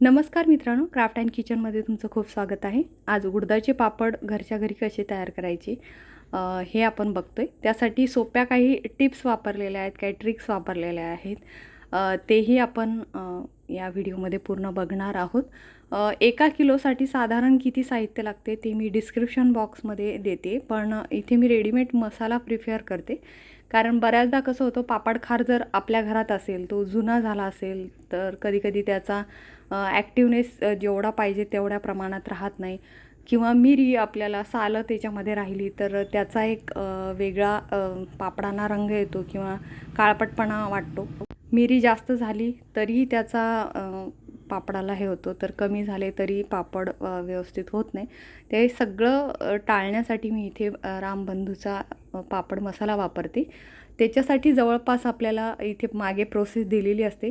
नमस्कार मित्रांनो craft and किचनमध्ये तुमचं खूप स्वागत आहे. आज उडदाचे पापड घरच्या घरी कसे तयार करायचे हे आपण बघतो आहे त्यासाठी सोप्या काही टिप्स वापरलेल्या आहेत काही ट्रिक्स वापरलेल्या आहेत. तेही आपण या व्हिडिओमध्ये पूर्ण बघणार आहोत. एका किलोसाठी साधारण किती साहित्य लागते ते मी डिस्क्रिप्शन बॉक्समध्ये देते पण इथे मी रेडीमेड मसाला प्रिफेअर करते. कारण बऱ्याचदा कसं होतं पापड खार जर आपल्या घरात असेल तो जुना झाला असेल तर कधीकधी त्याचा ॲक्टिवनेस जेवढा पाहिजे तेवढ्या प्रमाणात राहत नाही. किंवा मिरी आपल्याला सालं त्याच्यामध्ये राहिली तर त्याचा एक वेगळा पापडांना रंग येतो किंवा काळपटपणा वाटतो. मिरी जास्त झाली तरीही त्याचा पापडाला हे होतं. तर कमी झाले तरी पापड व्यवस्थित होत नाही. ते सगळं टाळण्यासाठी मी इथे रामबंधूचा पापड मसाला वापरते. त्याच्यासाठी जवळपास आपल्याला इथे मागे प्रोसेस दिलेली असते.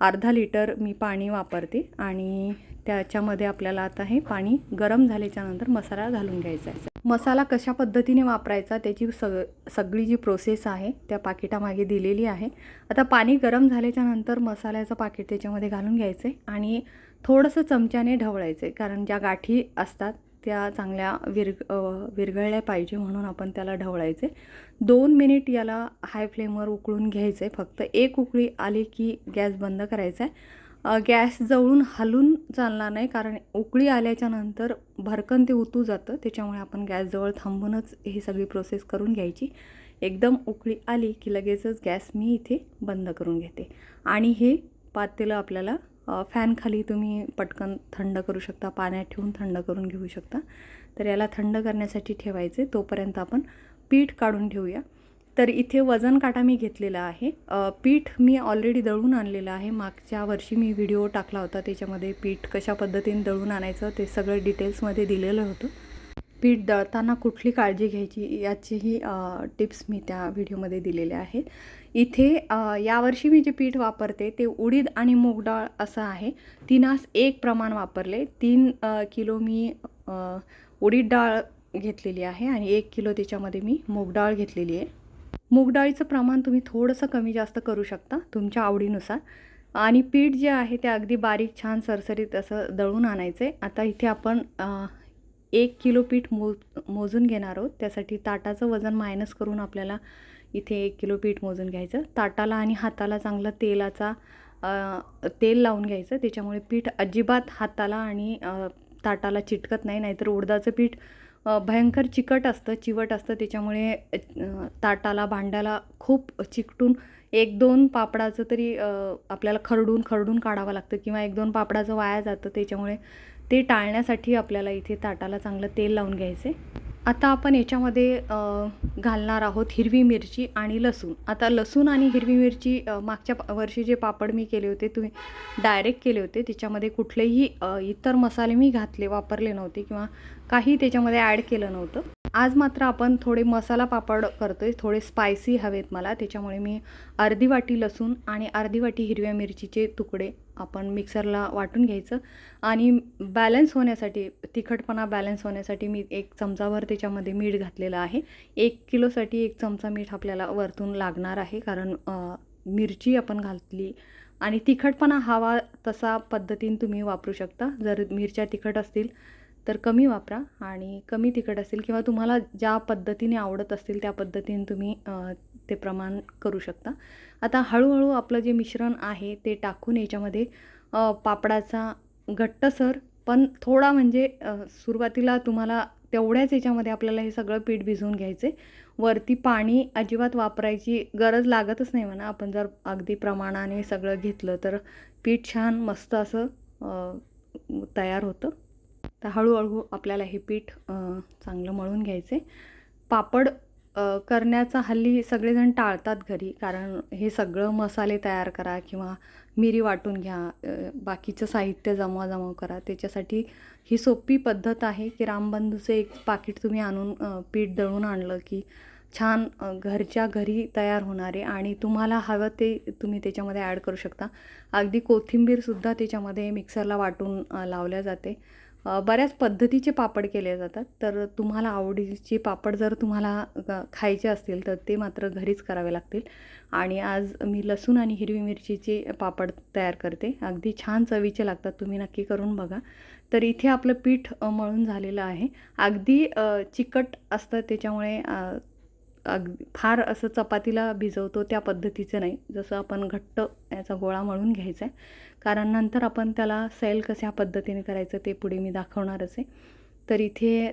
अर्धा लिटर मी पाणी वापरते आणि त्याच्यामध्ये आपल्याला आता हे पाणी गरम झाल्याच्यानंतर मसाला घालून घ्यायचा आहे. मसाला कशा पद्धतीने वापरायचा त्याची सग सगळी जी प्रोसेस आहे त्या पाकिटामागे दिलेली आहे. आता पाणी गरम झाल्याच्यानंतर मसाल्याचं पाकिट त्याच्यामध्ये घालून घ्यायचं आहे आणि थोडंसं चमच्याने ढवळायचं आहे कारण ज्या गाठी असतात त्या चांगल्या विरग विरघळल्या पाहिजे म्हणून आपण त्याला ढवळायचे. दोन मिनिट याला हाय फ्लेमवर उकळून घ्यायचं. आहे फक्त एक उकळी आली की गॅस बंद करायचा आहे. गॅस जवळून हलून चालणार नाही कारण उकळी आल्याच्यानंतर भरकन ते उतू जातं. त्याच्यामुळे आपण गॅसजवळ थांबूनच ही सगळी प्रोसेस करून घ्यायची. एकदम उकळी आली की लगेचच गॅस मी इथे बंद करून घेते. आणि हे पातेलं आपल्याला फॅनखाली तुम्ही पटकन थंड करू शकता पाण्यात ठेवून थंड करून घेऊ शकता. तर याला थंड करण्यासाठी ठेवायचे तोपर्यंत आपण पीठ काढून ठेवूया तर इथे वजन काटा मी घेतलेला आहे. पीठ मी ऑलरेडी दळून आणलेलं आहे. मागच्या वर्षी मी व्हिडिओ टाकला होता त्याच्यामध्ये पीठ कशा पद्धतीने दळून आणायचं ते सगळं डिटेल्समध्ये दिलेलं होतं. पीठ दळताना कुठली काळजी घ्यायची याचीही टिप्स मी त्या व्हिडिओमध्ये दिलेल्या आहेत. इथे यावर्षी मी जे पीठ वापरते ते उडीद आणि मूग डाळ असं आहे. तिनास एक प्रमाण वापरले. तीन किलो मी उडीद डाळ घेतलेली आहे आणि एक किलो त्याच्यामध्ये मी मूग डाळ घेतलेली आहे. मूग डाळीचं प्रमाण तुम्ही थोडंसं कमी जास्त करू शकता तुमच्या आवडीनुसार. आणि पीठ जे आहे ते अगदी बारीक छान सरसरीत असं दळून आणायचं आहे आता इथे आपण एक किलो पीठ मो मोजून घेणार आहोत. त्यासाठी ताटाचं वजन मायनस करून आपल्याला इथे एक किलो पीठ मोजून घ्यायचं. ताटाला आणि हाताला चांगलं तेलाचा तेल लावून घ्यायचं. त्याच्यामुळे पीठ अजिबात हाताला आणि ताटाला चिटकत नाही. नाहीतर उडदाचं पीठ भयंकर चिकट असतं चिवट असतं. त्याच्यामुळे ताटाला भांड्याला खूप चिकटून एक दोन पापडाचं तरी आपल्याला खरडून खरडून काढावं लागतं किंवा एक दोन पापडाचं वाया जातं. त्याच्यामुळे ते टाळण्यासाठी आपल्याला इथे ताटाला चांगलं तेल लावून घ्यायचे आता आपण याच्यामध्ये घालणार आहोत हिरवी मिरची आणि लसूण. आता लसूण आणि हिरवी मिरची मागच्या वर्षी जे पापड मी केले होते तुम्ही डायरेक्ट केले होते. त्याच्यामध्ये कुठलेही इतर मसाले मी घातले वापरले नव्हते किंवा काही त्याच्यामध्ये ॲड केलं नव्हतं. आज मात्र आपण थोडे मसाला पापड करतोय थोडे स्पायसी हवेत मला. त्याच्यामुळे मी अर्धी वाटी लसूण आणि अर्धी वाटी हिरव्या मिरचीचे तुकडे आपण मिक्सरला वाटून घ्यायचं. आणि बॅलन्स होण्यासाठी तिखटपणा बॅलन्स होण्यासाठी मी एक चमचाभर त्याच्यामध्ये मीठ घातलेलं आहे. एक किलोसाठी एक चमचा मीठ आपल्याला वरतून लागणार आहे कारण मिरची आपण घातली. आणि तिखटपणा हवा तसा पद्धतीने तुम्ही वापरू शकता. जर मिरच्या तिखट असतील तर कमी वापरा आणि कमी तिखट असेल किंवा तुम्हाला ज्या पद्धतीने आवडत असतील त्या पद्धतीने तुम्ही ते प्रमाण करू शकता. आता हळूहळू आपलं जे मिश्रण आहे ते टाकून याच्यामध्ये पापडाचा घट्टसर पण थोडा म्हणजे सुरुवातीला तुम्हाला तेवढ्याच याच्यामध्ये आपल्याला हे सगळं पीठ भिजवून घ्यायचे वरती पाणी अजिबात वापरायची गरज लागतच नाही म्हणा. आपण जर अगदी प्रमाणाने सगळं घेतलं तर पीठ छान मस्त असं तयार होतं. तर हळूहळू आपल्याला हे पीठ चांगलं मळून घ्यायचे पापड करण्याचा हल्ली सगळेजण टाळतात घरी कारण हे सगळं मसाले तयार करा किंवा मिरी वाटून घ्या बाकीचं साहित्य जमवा जमव करा. त्याच्यासाठी ही सोपी पद्धत आहे की रामबंधूचं एक पाकिट तुम्ही आणून पीठ दळून आणलं की छान घरच्या घरी तयार होणारे आणि तुम्हाला हवं ते तुम्ही त्याच्यामध्ये ॲड करू शकता. अगदी कोथिंबीरसुद्धा त्याच्यामध्ये मिक्सरला वाटून लावल्या जाते. बऱ्याच पद्धतीचे पापड केले जातात. तर तुम्हाला आवडीचे पापड जर तुम्हाला खायचे असतील तर ते मात्र घरीच करावे लागतील. आणि आज मी लसूण आणि हिरवी मिरचीचे पापड तयार करते. अगदी छान चवीचे लागतात तुम्ही नक्की करून बघा. तर इथे आपलं पीठ मळून झालेलं आहे. अगदी चिकट असतं त्याच्यामुळे अगदी अग फार असं चपातीला भिजवतो त्या पद्धतीचं नाही. जसं आपण घट्ट याचा गोळा मळून घ्यायचा आहे. कारण नंतर आपण त्याला सैल कशा पद्धतीने करायचं ते पुढे मी दाखवणारच आहे. तर इथे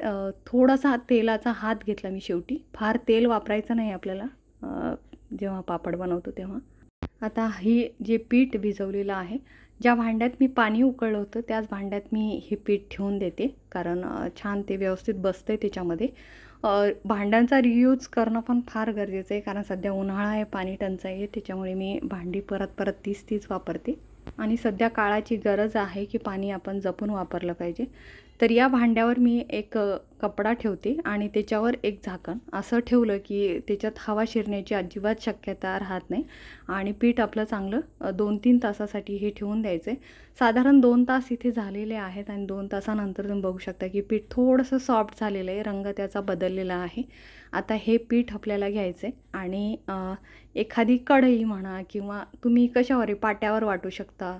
थोडासा तेलाचा हात घेतला मी शेवटी. फार तेल वापरायचं नाही आपल्याला जेव्हा पापड बनवतो तेव्हा. आता ही जे पीठ भिजवलेलं आहे ज्या भांड्यात मी पाणी उकळलं होतं त्याच भांड्यात मी हे पीठ ठेवून देते. कारण छान ते व्यवस्थित बसतं आहे त्याच्यामध्ये. भांड्यांचा रियूज करणं पण फार गरजेचं आहे. कारण सध्या उन्हाळा आहे पाणी टंचाई आहे त्याच्यामुळे मी भांडी परत परत तीच तीच वापरते. आणि सध्या काळाची गरज आहे की पाणी आपण जपून वापरलं पाहिजे. तर या भांड्यावर मी एक कपडा ठेवते आणि त्याच्यावर एक झाकण. असं ठेवलं की त्याच्यात हवा शिरण्याची अजिबात शक्यता राहत नाही आणि पीठ आपलं चांगलं दोन तीन तासासाठी हे ठेवून द्यायचं आहे साधारण दोन तास इथे झालेले आहेत आणि दोन तासानंतर तुम्ही बघू शकता की पीठ थोडंसं सॉफ्ट झालेलं आहे. रंग त्याचा बदललेला आहे. आता हे पीठ आपल्याला घ्यायचं आहे आणि एखादी कढई म्हणा किंवा तुम्ही कशावर पाट्यावर वाटू शकता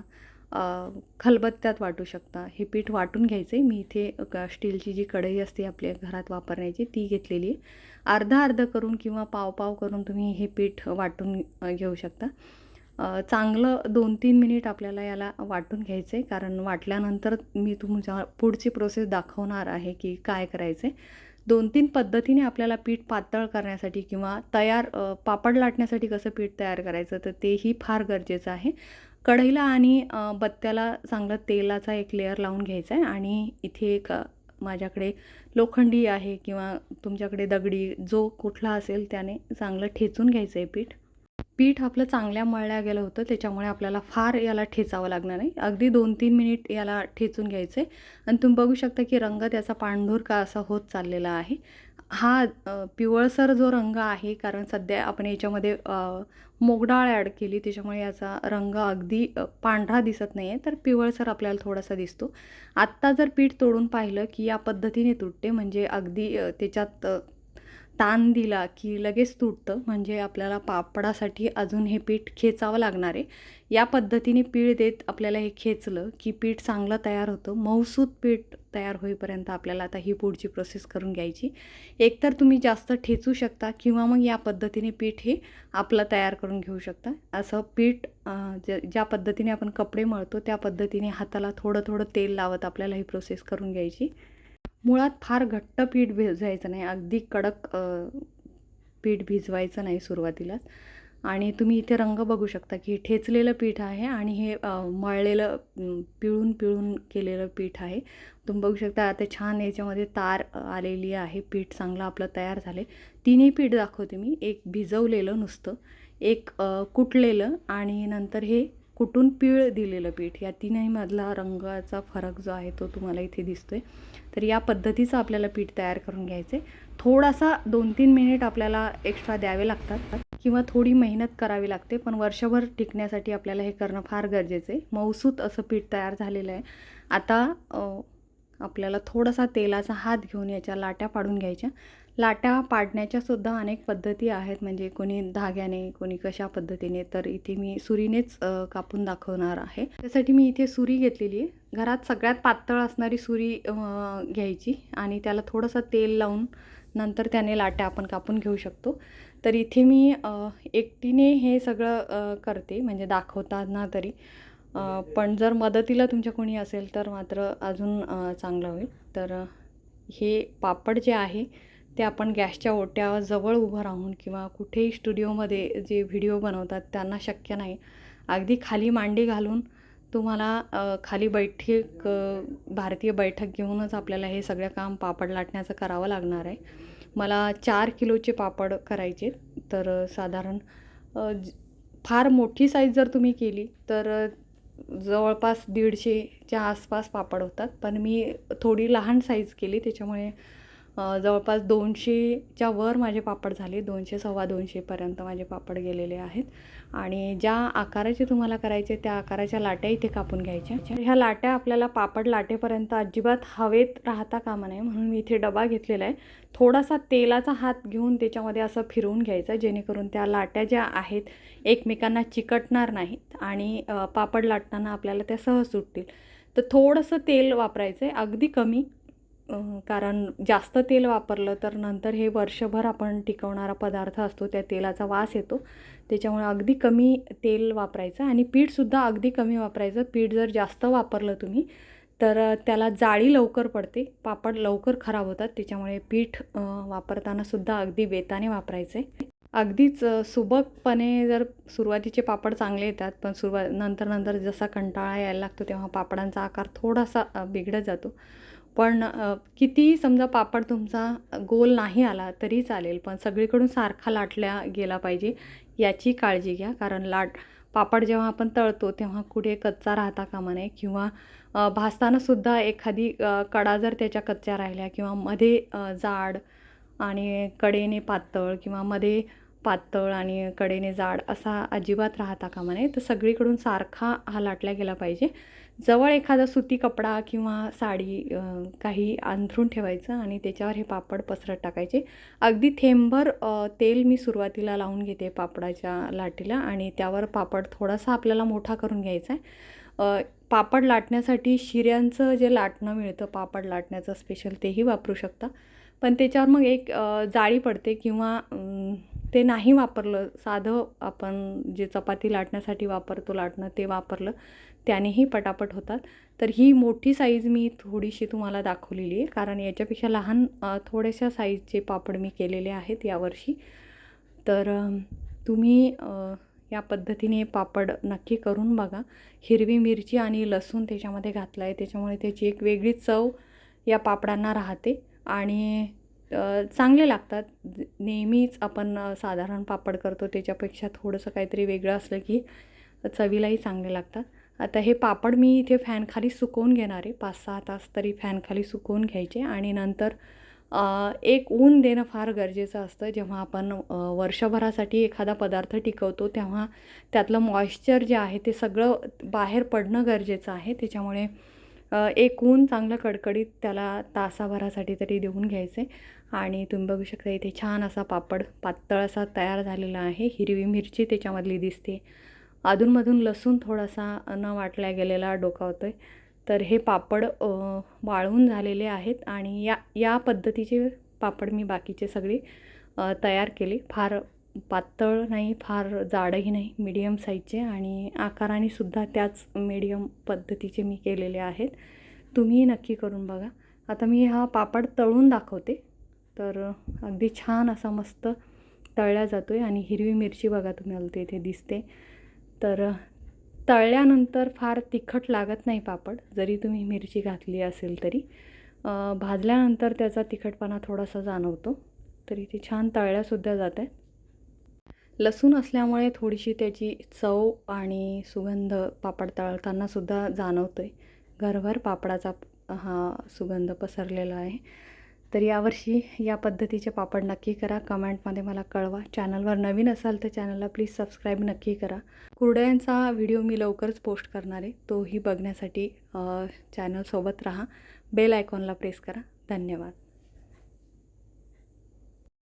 खलबत्त्यात वाटू शकता. हे पीठ वाटून घ्यायचं आहे मी इथे स्टीलची जी कढई असते आपल्या घरात वापरण्याची ती घेतलेली आहे. अर्धा अर्धा करून किंवा पाव पाव करून तुम्ही हे पीठ वाटून घेऊ शकता. चांगलं दोन तीन मिनिट आपल्याला याला वाटून घ्यायचं आहे कारण वाटल्यानंतर मी तुमच्या पुढची प्रोसेस दाखवणार आहे की काय करायचं आहे दोन तीन पद्धतीने आपल्याला पीठ पातळ करण्यासाठी किंवा तयार पापड लाटण्यासाठी कसं पीठ तयार करायचं तर तेही फार गरजेचं आहे. कढईला आणि बत्त्याला चांगलं तेलाचा एक लेअर लावून घ्यायचा आहे आणि इथे एक माझ्याकडे लोखंडी आहे किंवा तुमच्याकडे दगडी जो कुठला असेल त्याने चांगलं ठेचून घ्यायचं आहे पीठ. पीठ आपलं चांगल्या मळल्या गेलं होतं त्याच्यामुळे आपल्याला फार याला ठेचावं लागणार नाही. अगदी दोन तीन मिनिट याला ठेचून घ्यायचं आहे आणि तुम्ही बघू शकता की रंग त्याचा पांढूर का असा होत चाललेला आहे. हा पिवळसर जो रंग आहे कारण सध्या आपण याच्यामध्ये मोगडाळ ॲड केली त्याच्यामुळे याचा रंग अगदी पांढरा दिसत नाही आहे तर पिवळसर आपल्याला थोडासा दिसतो. आत्ता जर पीठ तोडून पाहिलं की या पद्धतीने तुटते म्हणजे अगदी त्याच्यात ताण दिला की लगेच तुटतं. म्हणजे आपल्याला पापडासाठी अजून हे पीठ खेचावं लागणार आहे. या पद्धतीने पीठ देत आपल्याला हे खेचलं की पीठ चांगलं तयार होतं. मऊसूत पीठ तयार होईपर्यंत आपल्याला आता ही पुढची प्रोसेस करून घ्यायची. एकतर तुम्ही जास्त ठेचू शकता किंवा मग या पद्धतीने पीठ हे आपलं तयार करून घेऊ शकता. असं पीठ ज ज्या पद्धतीने आपण कपडे मळतो त्या पद्धतीने हाताला थोडं थोडं तेल लावत आपल्याला ही प्रोसेस करून घ्यायची. मुळात फार घट्ट पीठ भिजवायचं नाही. अगदी कडक पीठ भिजवायचं नाही सुरुवातीलाच आणि तुम्ही इथे रंग बघू शकता की ठेचलेलं पीठ आहे आणि हे मळलेलं पिळून पिळून केलेलं पीठ आहे. तुम्ही बघू शकता आता छान याच्यामध्ये तार आलेली आहे. पीठ चांगलं आपलं तयार झाले. तिन्ही पीठ दाखवते मी. एक भिजवलेलं नुसतं एक कुटलेलं आणि नंतर हे कुटून पीळ दिलेलं पीठ? या तिन्हीमधला रंगाचा फरक जो आहे तो तुम्हाला इथे दिसतोय. तर या पद्धतीचं आपल्याला पीठ तयार करून घ्यायचं आहे थोडासा दोन तीन मिनिट आपल्याला एक्स्ट्रा द्यावे लागतात किंवा थोडी मेहनत करावी लागते पण वर्षभर टिकण्यासाठी आपल्याला हे करणं फार गरजेचं आहे. मऊसूत असं पीठ तयार झालेलं आहे. आता आपल्याला थोडासा तेलाचा हात घेऊन याच्या लाट्या पाडून घ्यायच्या. लाट्या पाडण्याच्या सुद्धा अनेक पद्धती आहेत. म्हणजे कोणी धाग्याने कोणी कशा पद्धतीने तर इथे मी सुरीनेच कापून दाखवणार आहे. त्यासाठी मी इथे सुरी घेतलेली आहे. घरात सगळ्यात पातळ असणारी सुरी घ्यायची आणि त्याला थोडंसं तेल लावून नंतर त्याने लाट्या आपण कापून घेऊ शकतो. तर इथे मी एकटीने हे सगळं करते म्हणजे दाखवताना तरी. पण जर मदतीला तुमच्या कोणी असेल तर मात्र अजून चांगलं होईल. तर हे पापड जे आहे ते आपण गॅसच्या ओट्यावर जवळ उभं राहून किंवा कुठेही स्टुडिओमध्ये जे व्हिडिओ बनवतात त्यांना शक्य नाही. अगदी खाली मांडी घालून तुम्हाला खाली बैठक भारतीय बैठक घेऊनच आपल्याला हे सगळं काम पापड लाटण्याचं करावं लागणार आहे. मला चार किलोचे पापड करायचे तर साधारण फार मोठी साईज जर तुम्ही केली तर जवळपास दीडशेच्या आसपास पापड होतात. पण मी थोडी लहान साईज केली त्याच्यामुळे जवळपास दोनशेच्या वर माझे पापड झाले. दोनशे सव्वा दोनशेपर्यंत माझे पापड गेलेले आहेत. आणि ज्या आकाराचे तुम्हाला करायचे त्या आकाराच्या लाट्या इथे कापून घ्यायच्या. ह्या लाट्या आपल्याला पापड लाटेपर्यंत अजिबात हवेत राहता कामा नये म्हणून मी इथे डबा घेतलेला आहे. थोडासा तेलाचा हात घेऊन त्याच्यामध्ये असं फिरवून घ्यायचं जेणेकरून त्या लाट्या ज्या आहेत एकमेकांना चिकटणार नाहीत आणि पापड लाटताना आपल्याला त्या सहज सुटतील. तर थोडंसं तेल वापरायचं आहे अगदी कमी. कारण जास्त तेल वापरलं तर नंतर हे वर्षभर आपण टिकवणारा पदार्थ असतो त्या तेलाचा वास येतो. त्याच्यामुळे अगदी कमी तेल वापरायचं आणि पीठसुद्धा अगदी कमी वापरायचं. पीठ जर जास्त वापरलं तुम्ही तर त्याला जाळी लवकर पडते. पापड लवकर खराब होतात. त्याच्यामुळे पीठ वापरतानासुद्धा अगदी बेताने वापरायचं. आहे अगदीच सुबकपणे जर सुरुवातीचे पापड चांगले येतात पण सुरुवात नंतर नंतर जसा कंटाळा यायला लागतो तेव्हा पापडांचा आकार थोडासा बिघडत जातो. पण कितीही समजा पापड तुमचा गोल नाही आला तरी चालेल पण सगळीकडून सारखा लाटल्या गेला पाहिजे याची काळजी घ्या. कारण लाट पापड जेव्हा आपण तळतो तेव्हा कुठे कच्चा राहता कामा नये किंवा भासतानासुद्धा एखादी कडा जर त्याच्या कच्च्या राहिल्या किंवा मध्ये जाड आणि कडेने पातळ किंवा मध्ये पातळ आणि कडेने जाड असा अजिबात राहता कामा नये. तर सगळीकडून सारखा हा लाटला गेला पाहिजे. जवळ एखादा सुती कपडा किंवा साडी काही अंथरून ठेवायचं आणि त्याच्यावर हे पापड पसरत टाकायचे. अगदी थेंबभर तेल मी सुरुवातीला लावून घेते पापडाच्या लाटीला आणि त्यावर पापड थोडासा आपल्याला मोठा करून घ्यायचा आहे. पापड लाटण्यासाठी शिऱ्यांचं जे लाटणं मिळतं पापड लाटण्याचं स्पेशल तेही वापरू शकता. पण त्याच्यावर मग एक जाळी पडते किंवा ते नाही वापरलं साधं आपण जे चपाती लाटण्यासाठी वापरतो लाटणं ते वापरलं त्यानेही पटापट होतात. तर ही मोठी साईज मी थोडीशी तुम्हाला दाखवलेली आहे. कारण याच्यापेक्षा लहान थोड्याशा साईजचे पापड मी केलेले आहेत यावर्षी. तर तुम्ही या पद्धतीने पापड नक्की करून बघा. हिरवी मिरची आणि लसूण त्याच्यामध्ये घातलं आहे त्याच्यामुळे त्याची एक वेगळी चव या पापडांना राहते. आणि चांगले लागतात. नेहमीच आपण साधारण पापड करतो. त्याच्यापेक्षा थोडंसं काहीतरी वेगळं असलं की चवीलाही चांगले लागतात. आता हे पापड मी इथे फॅनखाली सुकवून घेणार आहे. पाच सहा तास तरी फॅनखाली सुकवून घ्यायचे आणि नंतर एक ऊन देणं फार गरजेचं असतं. जेव्हा आपण वर्षभरासाठी एखादा पदार्थ टिकवतो तेव्हा त्यातलं मॉइश्चर जे आहे ते सगळं बाहेर पडणं गरजेचं आहे. त्याच्यामुळे एक ऊन चांगलं कडकडीत त्याला तासाभरासाठी तरी देऊन घ्यायचे. आणि तुम्ही बघू शकता इथे छान असा पापड पातळ असा तयार झालेला आहे. हिरवी मिरची त्याच्यामधली दिसते. अधूनमधून लसूण थोडासा न वाटल्या गेलेला डोकावतो आहे तर हे पापड वाळवून झालेले आहेत आणि या या पद्धतीचे पापड मी बाकीचे सगळे तयार केले. फार पातळ नाही फार जाडही नाही मीडियम साईजचे आणि आकाराने सुद्धा त्याच मीडियम पद्धतीचे मी केलेले आहेत. तुम्ही नक्की करून बघा. आता मी हा पापड तळून दाखवते. तर अगदी छान असा मस्त तळला जातो आहे आणि हिरवी मिरची बघा तुम्हाला ते इथे दिसते. तर तळल्यानंतर फार तिखट लागत नाही पापड. जरी तुम्ही मिरची घातली असेल तरी. भाजल्यानंतर त्याचा तिखटपणा थोडासा जाणवतो. तरी ती छान तळल्यासुद्धा जात. आहे लसूण असल्यामुळे थोडीशी त्याची चव आणि सुगंध पापड तळतानासुद्धा जाणवतो आहे घरभर पापडाचा हा सुगंध पसरलेला आहे. तर यावर्षी या पद्धतीचे पापड नक्की करा. कमेंटमध्ये मला कळवा. चॅनलवर नवीन असाल तर चॅनलला प्लीज सबस्क्राईब नक्की करा. कुरड्यांचा व्हिडिओ मी लवकरच पोस्ट करणार आहे. तोही बघण्यासाठी चॅनलसोबत राहा. बेल आयकॉनला प्रेस करा. धन्यवाद.